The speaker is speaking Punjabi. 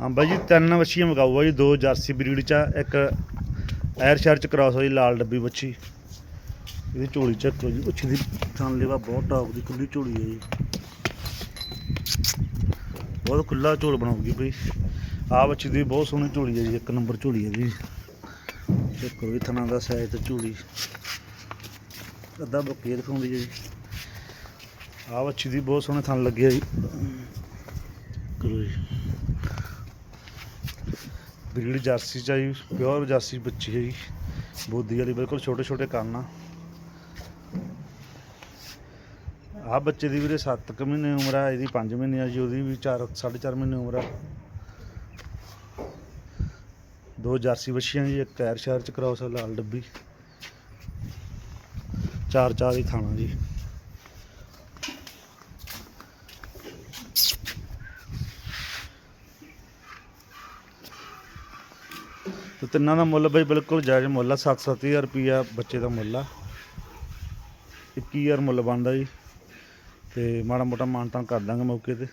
ਹਾਂ ਬਾਈ ਜੀ ਤਿੰਨ ਵੱਛੀਆਂ ਮਗਾਊ ਜੀ ਦੋ ਜਰਸੀ ਬਰੀਡ ਚ ਆ, ਇੱਕ ਐਰ ਸ਼ਹਿਰ ਚ ਕਰਾਸ ਹੋਈ ਲਾਲ ਡੱਬੀ ਵੱਛੀ। ਇਹਦੀ ਝੋਲੀ ਚੱਕੋ ਜੀ ਵੱਛੀ ਦੀ ਥਣ ਲੇਵਾ ਬਹੁਤ ਟੌਪ ਦੀ ਖੁੱਲੀ ਝੋਲੀ ਹੈ ਜੀ। ਬਹੁਤ ਖੁੱਲਾ ਝੋਲ ਬਣਾਉਗੀ ਬਈ। ਆ ਵੱਛੀ ਦੀ ਬਹੁਤ ਸੋਹਣੀ ਝੋਲੀ ਹੈ ਜੀ ਇੱਕ ਨੰਬਰ ਝੋਲੀ ਹੈ ਜੀ। ਚੱਕੋ ਇਹ ਥਣਾ ਦਾ ਸਾਈਜ਼ ਤੇ ਝੋਲੀ। ਅੱਧਾ ਬੱਕੀ ਦਿਖਾਉਂਦੀ ਹੈ ਜੀ। ਆ ਵੱਛੀ ਦੀ ਬਹੁਤ ਸੋਹਣੇ ਥਣ ਲੱਗੇ ਜੀ। ਕਰੋ ਜੀ। ਬਰੀਡ ਜਰਸੀ ਚ ਆ ਪਿਓਰ ਜਰਸੀ ਬੱਚੀ ਹੈ ਜੀ। ਬੋਦੀ ਵਾਲੀ ਬਿਲਕੁਲ ਛੋਟੇ ਛੋਟੇ ਕੰਨ ਆ। ਆ ਬੱਚੇ ਦੀ ਵੀਰੇ 7 ਕੁ ਮਹੀਨੇ ਉਮਰ ਆ, ਇਹਦੀ 5 ਮਹੀਨੇ ਆ ਜੀ, ਉਹਦੀ ਵੀ 4 4.5 ਮਹੀਨੇ ਉਮਰ ਆ। ਦੋ ਜਰਸੀ ਬੱਚੀਆਂ ਜੀ, ਇੱਕ ਕੈਰ ਸ਼ਹਿਰ ਚ ਕਰਾਉਸ ਲਾਲ ਡੱਬੀ। ਚਾਰ ਚਾਰ ਹੀ ਥਾਣਾ ਜੀ। ਤੇ ਤਿੰਨਾਂ ਦਾ ਮੁੱਲ ਬਈ ਬਿਲਕੁਲ ਜਾਇਜ਼ ਮੁੱਲ ਆ 7-7000 ਰੁਪਿਆ ਬੱਚੇ ਦਾ ਮੁੱਲ ਆ। 21000 ਮੁੱਲ ਬਣਦਾ ਜੀ। ਤੇ ਮਾੜਾ ਮੋਟਾ ਮਾਨਤਾਨ ਕਰ ਦਾਂਗੇ ਮੌਕੇ ਤੇ।